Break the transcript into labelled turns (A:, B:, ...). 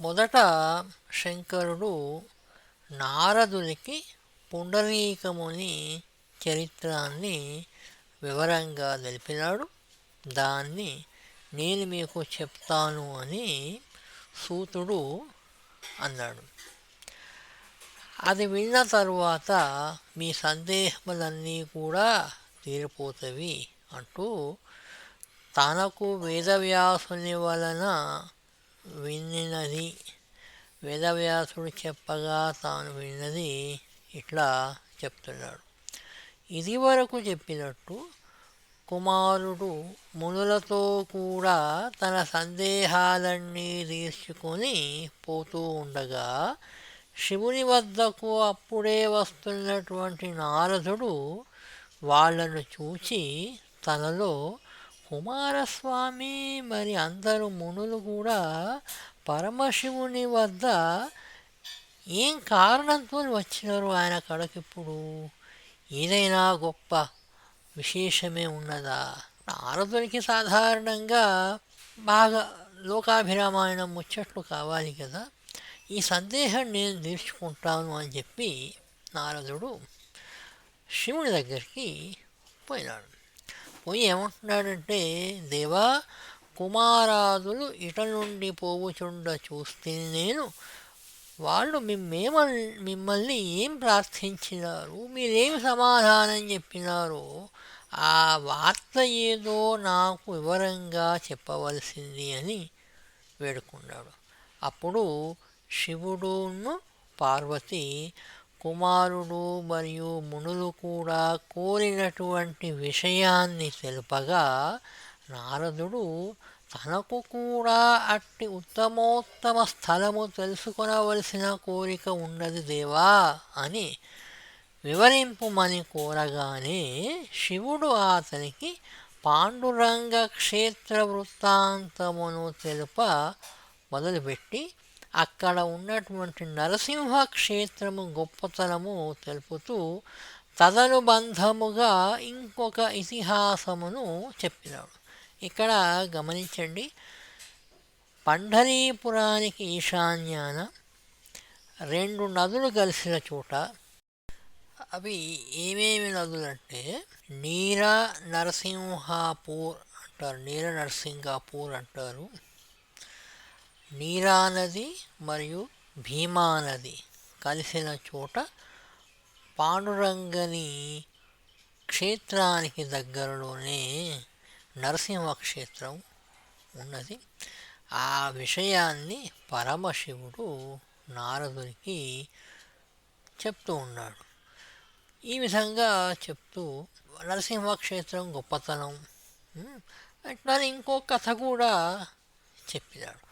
A: మొదట శంకరుడు నారదునికి పుండరీకముని చరిత్రాన్ని వివరంగా తెలిపినాడు. దాన్ని నేను మీకు చెప్తాను అని సూతుడు అన్నాడు. అది విన్న తరువాత మీ సందేహములన్నీ కూడా తీరిపోతవి అంటూ తనకు వేదవ్యాసుని వలన విన్నది. వేదవ్యాసుడు చెప్పగా తాను విన్నది ఇట్లా చెప్తున్నాడు. ఇది వరకు చెప్పినట్టు కుమారుడు మునులతో కూడా తన సందేహాలన్నీ తీర్చుకొని పోతూ ఉండగా శివుని వద్దకు అప్పుడే వస్తున్నటువంటి నారదుడు వాళ్ళను చూచి తనలో కుమారస్వామి మరి అందరు మునులు కూడా పరమశివుని వద్ద ఏం కారణంతో వచ్చినారు ఆయన కడకిప్పుడు? ఏదైనా గొప్ప విశేషమే ఉన్నదా? నారదునికి సాధారణంగా బాగా లోకాభిరామాయణం ముచ్చట్లు కావాలి కదా. ఈ సందేహం నేను తీర్చుకుంటాను అని చెప్పి నారదుడు శివుని దగ్గరికి పోయినాడు. పోయి ఏమంటున్నాడంటే దేవా కుమారాదులు ఇట నుండి పోవుచుండ చూస్తే నేను వాళ్ళు మిమ్మేమ మిమ్మల్ని ఏం ప్రార్థించినారు? మీరేం సమాధానం చెప్పినారో ఆ వార్త ఏదో నాకు వివరంగా చెప్పవలసింది అని వేడుకున్నాడు. అప్పుడు శివుడును పార్వతి కుమారుడు మరియు మునులు కూడా కోరినటువంటి విషయాన్ని తెలుపగా నారదుడు తనకు కూడా అట్టి ఉత్తమోత్తమ స్థలము తెలుసుకొనవలసిన కోరిక ఉన్నది దేవా అని వివరింపుమని కోరగానే శివుడు అతనికి పాండురంగ క్షేత్ర వృత్తాంతమును తెలుప మొదలుపెట్టి అక్కడ ఉన్నటువంటి నరసింహ క్షేత్రము గొప్పతనము తెలుపుతూ తదనుబంధముగా ఇంకొక ఇతిహాసమును చెప్పినాడు. ఇక్కడ గమనించండి. పండరీపురానికి ఈశాన్యాన రెండు నదులు కలిసిన చోట అవి ఏమేమి నదులంటే నీర నరసింహాపూర్ అంటారు. నీర నరసింహాపూర్ అంటారు. నీరా నది మరియు భీమా నది కలిసిన చోట పాండురంగని క్షేత్రానికి దగ్గరలోనే నరసింహ క్షేత్రం ఉన్నది. ఆ విషయాన్ని పరమశివుడు నారదునికి చెప్తూ ఉన్నాడు. ఈ విధంగా చెప్తూ నరసింహక్షేత్రం గొప్పతనం అట్లా ఇంకో కథ కూడా చెప్పినాడు.